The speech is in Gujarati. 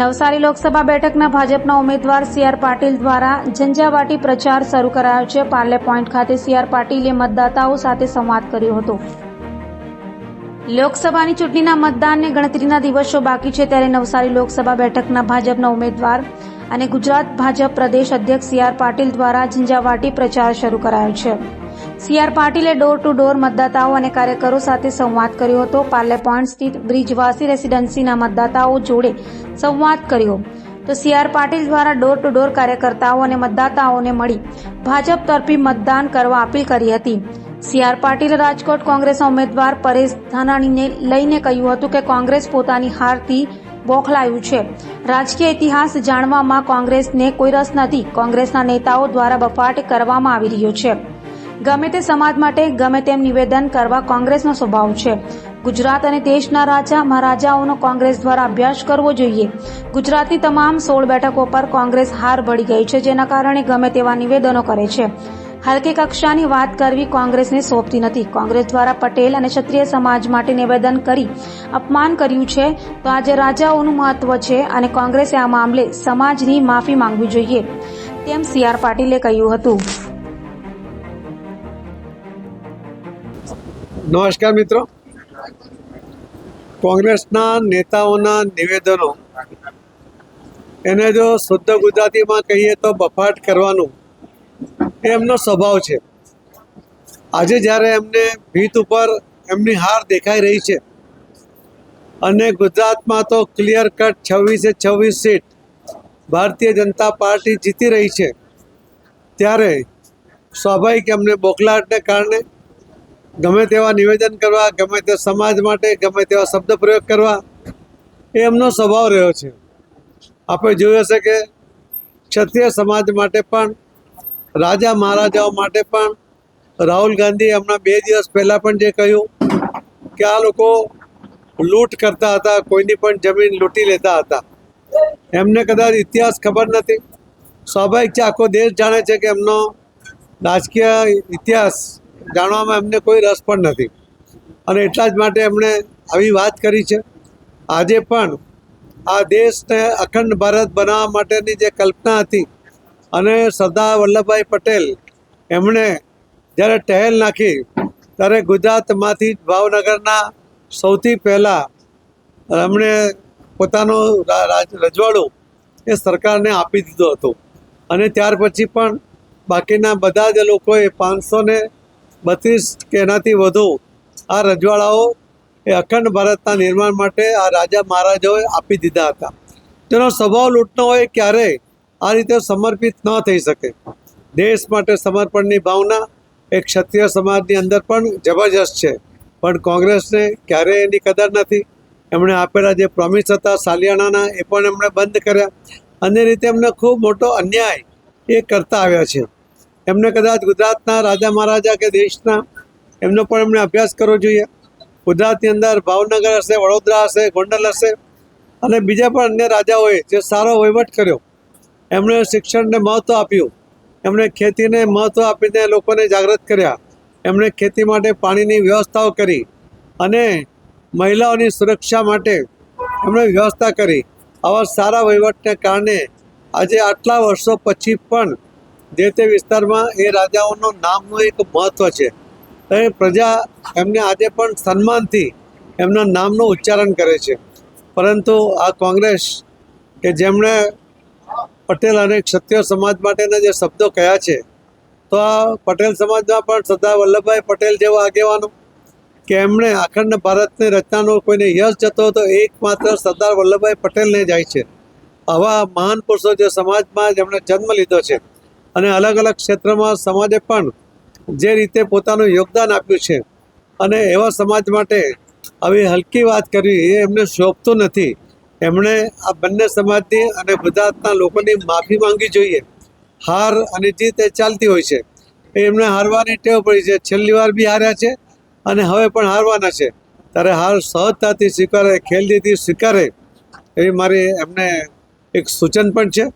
નવસારી લોકસભા બેઠકના ભાજપના ઉમેદવાર સી આર પાટીલ દ્વારા ઝંઝાવાટી પ્રચાર શરૂ કરાયો છે. પાર્લે પોઈન્ટ ખાતે સી આર પાટીલે મતદાતાઓ સાથે સંવાદ કર્યો હતો. લોકસભાની ચૂંટણીના મતદાનને ગણતરીના દિવસો બાકી છે ત્યારે નવસારી લોકસભા બેઠકના ભાજપના ઉમેદવાર અને ગુજરાત ભાજપ પ્રદેશ અધ્યક્ષ સી આર પાટીલ દ્વારા ઝંઝાવાટી પ્રચાર શરૂ કરાયો છે. સી આર પાટીલે ડોર ટુ ડોર મતદાતાઓ અને કાર્યકરો સાથે સંવાદ કર્યો હતો. પાર્લે પોઈન્ટ સ્થિત બ્રિજવાસી રેસીડન્સીના મતદાતાઓ જોડે સંવાદ કર્યો. તો સી આર પાટીલ દ્વારા ડોર ટુ ડોર કાર્યકર્તાઓ અને મતદાતાઓને મળી ભાજપ તરફી મતદાન કરવા અપીલ કરી હતી. સી આર પાટીલે રાજકોટ કોંગ્રેસના ઉમેદવાર પરેશ ધાનાણીને લઈને કહ્યું હતું કે કોંગ્રેસ પોતાની હારથી બોખલાયું છે. રાજકીય ઇતિહાસ જાણવામાં કોંગ્રેસને કોઈ રસ નથી. કોંગ્રેસના નેતાઓ દ્વારા બફાટ કરવામાં આવી રહ્યો છે. ગમે તે સમાજ માટે, ગમે તેમ નિવેદન કરવા કોંગ્રેસનો સ્વભાવ છે. ગુજરાત અને દેશના રાજા મહારાજાઓનો કોંગ્રેસ દ્વારા અભ્યાસ કરવો જોઈએ. ગુજરાતની તમામ સોળ બેઠકો પર કોંગ્રેસ હાર ભળી ગઈ છે, જેના કારણે ગમે તેવા નિવેદનો કરે છે. હલકી કક્ષાની વાત કરવી કોંગ્રેસને સોંપતી નથી. કોંગ્રેસ દ્વારા પટેલ અને ક્ષત્રિય સમાજ માટે નિવેદન કરી અપમાન કર્યું છે. તો આજે રાજાઓનું મહત્વ છે અને કોંગ્રેસે આ મામલે સમાજની માફી માંગવી જોઈએ, તેમ સી આર પાટીલે કહ્યું હતું. નમસ્કાર મિત્રો. કોંગ્રેસના નેતાઓના નિવેદનો. એને જો શુદ્ધ ગુજરાતીમાં કહીએ તો બફાટ કરવાનું એમનો સ્વભાવ છે. આજે જ્યારે એમને ભીત ઉપર એમની હાર દેખાઈ રહી છે અને ગુજરાતમાં તો ક્લિયર કટ છવ્વીસે છવ્વીસ સીટ ભારતીય જનતા પાર્ટી જીતી રહી છે, ત્યારે સ્વાભાવિક એમને બોખલાટને કારણે ગમે તેવા નિવેદન કરવા, ગમે તે સમાજ માટે, ગમે તેવા શબ્દ પ્રયોગ કરવા, એ એમનો સ્વભાવ રહ્યો છે. આપણે જોયું હશે કે ક્ષત્રિય સમાજ માટે પણ, રાજા મહારાજાઓ માટે પણ, રાહુલ ગાંધી હમણાં બે દિવસ પહેલાં પણ જે કહ્યું કે આ લોકો લૂંટ કરતા હતા, કોઈની પણ જમીન લૂંટી લેતા હતા. એમને કદાચ ઇતિહાસ ખબર નથી. સ્વાભાવિક છે, આખો દેશ જાણે છે કે એમનો રાજકીય ઇતિહાસ જાણવામાં એમને કોઈ રસ પણ નથી. અને એટલા જ માટે એમણે આવી વાત કરી છે. આજે પણ આ દેશને અખંડ ભારત બનાવવા માટેની જે કલ્પના હતી અને સરદાર વલ્લભભાઈ પટેલ એમણે જ્યારે ટહેલ નાખી ત્યારે ગુજરાતમાંથી ભાવનગરના સૌથી પહેલાં એમણે પોતાનું રજવાડું એ સરકારને આપી દીધું હતું. અને ત્યાર પછી પણ બાકીના બધા જ લોકોએ પાંચસો ને બત્રીસ કે એનાથી વધુ આ રજવાડાઓ એ અખંડ ભારતના નિર્માણ માટે આ રાજા મહારાજાઓએ આપી દીધા હતા. તેનો સ્વભાવ લૂંટનો હોય ક્યારેય આ રીતે સમર્પિત ન થઈ શકે. દેશ માટે સમર્પણની ભાવના એ ક્ષત્રિય સમાજની અંદર પણ જબરજસ્ત છે. પણ કોંગ્રેસને ક્યારેય એની કદર નથી. એમણે આપેલા જે પ્રોમિસ હતા સાલિયાણાના એ પણ એમણે બંધ કર્યા. અને રીતે એમને ખૂબ મોટો અન્યાય એ કરતા આવ્યા છે. એમને કદાચ ગુજરાતના રાજા મહારાજા કે દેશના, એમનો પણ એમણે અભ્યાસ કરવો જોઈએ. ગુજરાતની અંદર ભાવનગર હશે, વડોદરા હશે, ગોંડલ હશે અને બીજા પણ અન્ય રાજાઓએ જે સારો વહીવટ કર્યો, એમણે શિક્ષણને મહત્ત્વ આપ્યું. એમણે ખેતીને મહત્ત્વ આપીને લોકોને જાગૃત કર્યા. એમણે ખેતી માટે પાણીની વ્યવસ્થાઓ કરી અને મહિલાઓની સુરક્ષા માટે એમણે વ્યવસ્થા કરી. આવા સારા વહીવટને કારણે આજે આટલા વર્ષો પછી પણ જે તે વિસ્તારમાં એ રાજાઓનું નામનું એક મહત્ત્વ છે. એ પ્રજા એમને આજે પણ સન્માનથી એમના નામનું ઉચ્ચારણ કરે છે. પરંતુ આ કોંગ્રેસ કે જેમણે પટેલ અને ક્ષત્રિય સમાજ માટેના જે શબ્દો કહ્યા છે, તો આ પટેલ સમાજમાં પણ સરદાર વલ્લભભાઈ પટેલ જેવા આગેવાનો કે એમણે અખંડ ભારતની રચનાનો કોઈને યશ જતો હતો એકમાત્ર સરદાર વલ્લભભાઈ પટેલને જાય છે. આવા મહાન પુરુષો જે સમાજમાં જેમણે જન્મ લીધો છે અને અલગ અલગ ક્ષેત્રમાં સમાજે પણ જે રીતે પોતાનું યોગદાન આપ્યું છે અને એવા સમાજ માટે આવી હલકી વાત કરવી એ એમને શોભતું નથી. એમણે આ બંને સમાજની અને ગુજરાતના લોકોની માફી માંગવી જોઈએ. હાર અને જીત એ ચાલતી હોય છે. એ એમને હારવાની ટેવ પડી છે. છેલ્લી વાર બી હાર્યા છે અને હવે પણ હારવાના છે. ત્યારે હાર સહજતાથી સ્વીકારે ખેલદીથી સ્વીકારે એવી મારી એમને એક સૂચન પણ છે.